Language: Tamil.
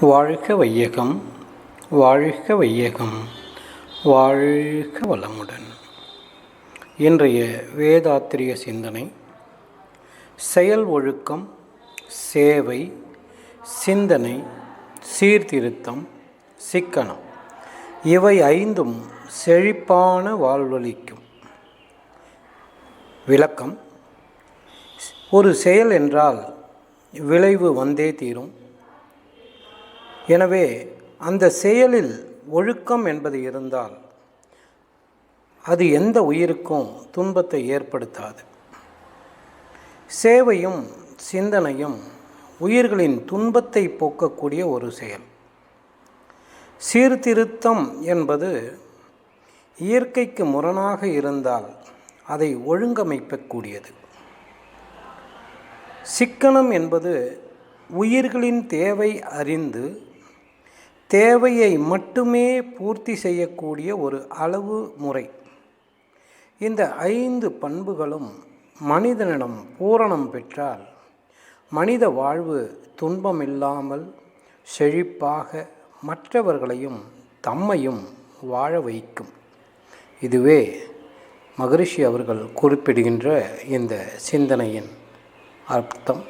வாழ்க வையகம் வாழ்க வையகம் வாழ்க வளமுடன். இன்றைய வேதாத்திரிய சிந்தனை செயல் ஒழுக்கம் சேவை சிந்தனை சீர்திருத்தம் சிக்கனம். இவை ஐந்தும் செழிப்பான வாழ்வளிக்கும் விளக்கம் ஒரு செயல் என்றால் விளைவு வந்தே தீரும். எனவே அந்த செயலில் ஒழுக்கம் என்பது இருந்தால் அது எந்த உயிருக்கும் துன்பத்தை ஏற்படுத்தாது. சேவையும் சிந்தனையும் உயிர்களின் துன்பத்தை போக்கக்கூடிய ஒரு செயல். சீர்திருத்தம் என்பது இயற்கைக்கு முரணாக இருந்தால் அதை ஒழுங்கமைக்கக்கூடியது. சிக்கனம் என்பது உயிர்களின் தேவை அறிந்து தேவையை மட்டுமே பூர்த்தி செய்யக்கூடிய ஒரு அளவு முறை இந்த ஐந்து பண்புகளும் மனிதனிடம் பூரணம் பெற்றால் மனித வாழ்வு துன்பமில்லாமல் செழிப்பாக மற்றவர்களையும் தம்மையும் வாழ வைக்கும். இதுவே மகரிஷி அவர்கள் குறிப்பிடுகின்ற இந்த சிந்தனையின் அர்த்தம்.